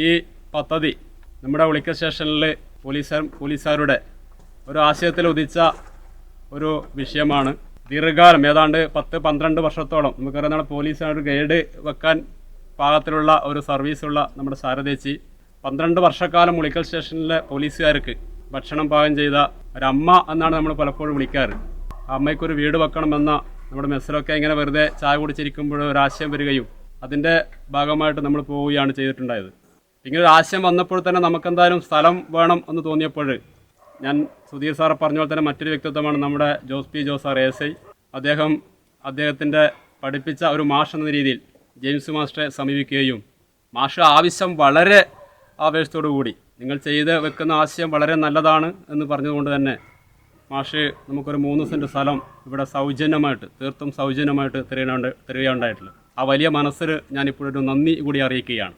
ഈ പദ്ധതി നമ്മുടെ ഉളിക്ക സ്റ്റേഷനിൽ പോലീസുകാർ പോലീസുകാരുടെ ഒരു ആശയത്തിൽ ഉദിച്ച ഒരു വിഷയമാണ്. ദീർഘകാലം ഏതാണ്ട് പത്ത് പന്ത്രണ്ട് വർഷത്തോളം നമുക്കറിയാം നമ്മുടെ പോലീസിന് ഒരു ഗൈഡ് വെക്കാൻ പാകത്തിലുള്ള ഒരു സർവീസുള്ള നമ്മുടെ സാരദേച്ചി പന്ത്രണ്ട് വർഷക്കാലം ഉളിക്കൽ സ്റ്റേഷനിലെ പോലീസുകാർക്ക് ഭക്ഷണം പാകം ചെയ്ത ഒരമ്മ എന്നാണ് നമ്മൾ പലപ്പോഴും വിളിക്കാറ്. ആ അമ്മയ്ക്കൊരു വീട് വെക്കണമെന്ന നമ്മുടെ മെസ്സിലൊക്കെ ഇങ്ങനെ വെറുതെ ചായ കുടിച്ചിരിക്കുമ്പോൾ ഒരു ആശയം വരികയും അതിന്റെ ഭാഗമായിട്ട് നമ്മൾ പോവുകയാണ് ചെയ്തിട്ടുണ്ടായത്. ഇങ്ങനെ ഒരു ആശയം വന്നപ്പോൾ തന്നെ നമുക്കെന്തായാലും സ്ഥലം വേണം എന്ന് തോന്നിയപ്പോൾ ഞാൻ സുധീർ സാർ പറഞ്ഞ പോലെ തന്നെ മറ്റൊരു വ്യക്തിത്വമാണ് നമ്മുടെ Jose P Jose sir S I. അദ്ദേഹം അദ്ദേഹത്തിന്റെ പഠിപ്പിച്ച ഒരു മാഷ് എന്ന രീതിയിൽ ജെയിംസ് മാസ്റ്ററെ സമീപിക്കുകയും മാഷ് ആവശ്യം വളരെ ആവേശത്തോടു കൂടി നിങ്ങൾ ചെയ്ത് വെക്കുന്ന ആശയം വളരെ നല്ലതാണ് എന്ന് പറഞ്ഞതുകൊണ്ട് തന്നെ മാഷ് നമുക്കൊരു മൂന്ന് സെന്റ് സ്ഥലം ഇവിടെ സൗജന്യമായിട്ട് തീർത്തും സൗജന്യമായിട്ട് തരുകയുണ്ട് തരികയുണ്ടായിട്ടുള്ളത് ആ വലിയ മനസ്സിൽ ഞാനിപ്പോഴൊരു നന്ദി കൂടി അറിയിക്കുകയാണ്.